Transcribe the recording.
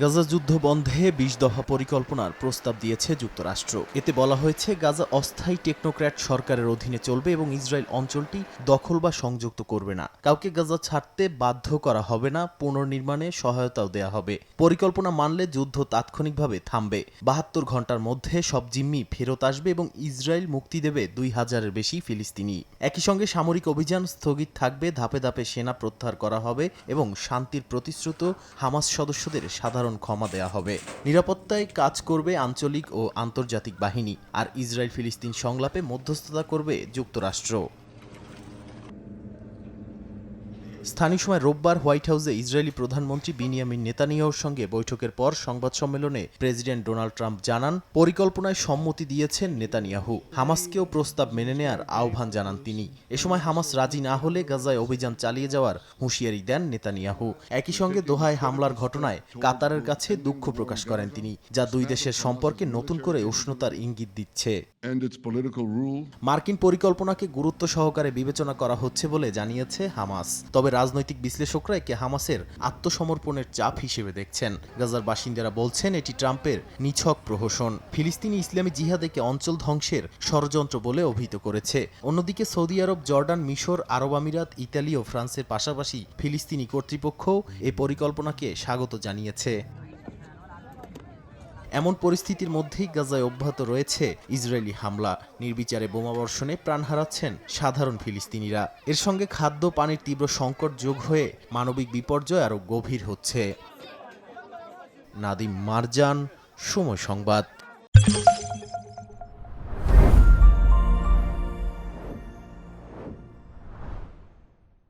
গাজা যুদ্ধ বন্ধে বিশ দফা পরিকল্পনার প্রস্তাব দিয়েছে যুক্তরাষ্ট্র। এতে বলা হয়েছে, গাজা অস্থায়ী টেকনোক্র্যাট সরকারের অধীনে চলবে এবং ইসরায়েল অঞ্চলটি দখল বা সংযুক্ত করবে না। কাউকে গাজা ছাড়তে বাধ্য করা হবে না, পুনর্নির্মাণে সহায়তাও দেয়া হবে। পরিকল্পনা মানলে যুদ্ধ তাৎক্ষণিকভাবে থামবে। বাহাত্তর ঘণ্টার মধ্যে সব জিম্মি ফেরত আসবে এবং ইসরায়েল মুক্তি দেবে দুই হাজারের বেশি ফিলিস্তিনি। একই সঙ্গে সামরিক অভিযান স্থগিত থাকবে, ধাপে ধাপে সেনা প্রত্যাহার করা হবে এবং শান্তির প্রতিশ্রুত হামাস সদস্যদের সাধারণ ক্ষমা দেয়া হবে। নিরাপত্তায় কাজ করবে আঞ্চলিক ও আন্তর্জাতিক বাহিনী, আর ইসরায়েল ফিলিস্তিন সংলাপে মধ্যস্থতা করবে যুক্তরাষ্ট্র। স্থানীয় সময় রোববার হোয়াইট হাউসে ইসরায়েলি প্রধানমন্ত্রী বিনিয়ামিন নেতানিয়াহুর সঙ্গে বৈঠকের পর সংবাদ সম্মেলনে প্রেসিডেন্ট ডোনাল্ড ট্রাম্প জানান পরিকল্পনায় সম্মতি দিয়েছেন নেতানিয়াহু। হামাসকেও প্রস্তাব মেনে নেয়ার আহ্বান জানান তিনি। এ সময় হামাস রাজি না হলে গাজায় অভিযান চালিয়ে যাওয়ার হুঁশিয়ারি দেন নেতানিয়াহু। একই সঙ্গে দোহায় হামলার ঘটনায় কাতারের কাছে দুঃখ প্রকাশ করেন তিনি যা দুই দেশের সম্পর্কে নতুন করে উষ্ণতার ইঙ্গিত দিচ্ছে. মার্কিন পরিকল্পনাকে গুরুত্ব সহকারে বিবেচনা করা হচ্ছে বলে জানিয়েছে হামাস। তবে রাজনৈতিক বিশ্লেষকরা একে হামাসের আত্মসমর্পণের চাপ হিসেবে দেখছেন। গাজার বাসিন্দারা বলছেন, এটি ট্রাম্পের নিছক প্রহসন। ফিলিস্তিনি ইসলামী জিহাদ একে অঞ্চল ধ্বংসের ষড়যন্ত্র বলে অভিহিত করেছে। অন্যদিকে সৌদি আরব, জর্ডান, মিশর, আরব আমিরাত, ইতালি ও ফ্রান্সের পাশাপাশি ফিলিস্তিনি কর্তৃপক্ষও এ পরিকল্পনাকে স্বাগত জানিয়েছে। এমন পরিস্থিতির মধ্যেই গাজায় অব্যাহত রয়েছে ইসরায়েলি হামলা। নির্বিচারে বোমাবর্ষণে প্রাণ হারাচ্ছেন সাধারণ ফিলিস্তিনিরা। এর সঙ্গে খাদ্য পানির তীব্র সংকট যোগ হয়ে মানবিক বিপর্যয় আরও গভীর হচ্ছে। নাদিম মারজান, সময় সংবাদ।